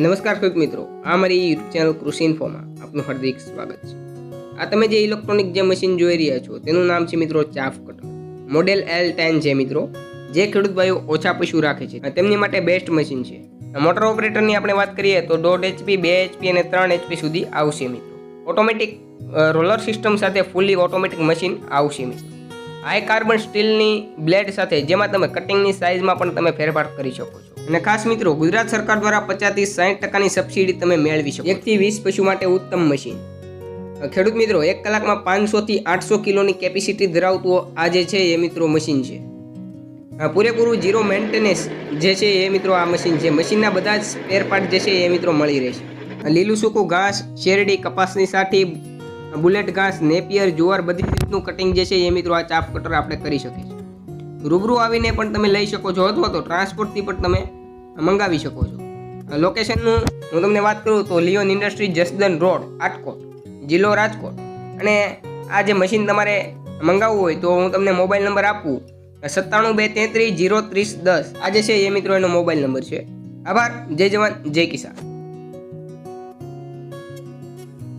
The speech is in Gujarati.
નમસ્કાર ખેડૂત મિત્રો, આ મારી યુટ્યુબ ચેનલ કૃષિ ઇન્ફોમાં આપનું હાર્દિક સ્વાગત છે. આ તમે જે ઇલેક્ટ્રોનિક જે મશીન જોઈ રહ્યા છો, તેનું નામ છે મિત્રો chaff cutter. Model L ten છે મિત્રો, જે ખેડૂત ભાઈઓ ઓછા પશુ રાખે છે. તેમની માટે બેસ્ટ મશીન છે. મોટર ઓપરેટરની આપણે વાત કરીએ તો દોઢ એચપી બે એચપી અને ત્રણ એચપી સુધી આવશે મિત્રો. ઓટોમેટિક રોલર સિસ્ટમ સાથે ફૂલી ઓટોમેટિક મશીન આવશે મિત્રો. હાઈ કાર્બન સ્ટીલની બ્લેડ સાથે, જેમાં તમે કટિંગની સાઇઝમાં પણ તમે ફેરફાર કરી શકો છો. અને ખાસ મિત્રો, ગુજરાત સરકાર દ્વારા પચાસથી સાઠ ટકાની સબસિડી તમે મેળવી શકો. એકથી વીસ પશુ માટે ઉત્તમ મશીન. ખેડૂત મિત્રો, એક કલાકમાં પાંચસોથી આઠસો કિલોની કેપેસિટી ધરાવતું આ જે છે એ મિત્રો મશીન છે. પૂરેપૂરું ઝીરો મેન્ટેનન્સ જે છે એ મિત્રો આ મશીન છે. મશીનના બધા જ સ્પેર પાર્ટ જે છે એ મિત્રો મળી રહેશે લીલું સૂકું ઘાસ, શેરડી, કપાસની સાઠી, બુલેટ ઘાસ, નેપિયર, જુવાર, બધી રીતનું કટિંગ જે છે એ મિત્રો આ ચાપ કટર આપણે કરી શકીએ છીએ. રૂબરૂ આવીને પણ તમે લઈ શકો છો અથવા તો ટ્રાન્સપોર્ટથી પણ તમે મંગાવી શકો છો. લોકેશનનું હું તમને વાત કરું તો Leon industry Jasdan road Atkot જિલ્લો રાજકોટ. અને આ જે મશીન તમારે મંગાવવું હોય તો હું તમને મોબાઈલ નંબર આપું. સત્તાણું બે તેત્રીસ જીરો ત્રીસ દસ. આજે છે એ મિત્રો એનો મોબાઈલ નંબર છે. આભાર. જય જવાન. જય કિસાન.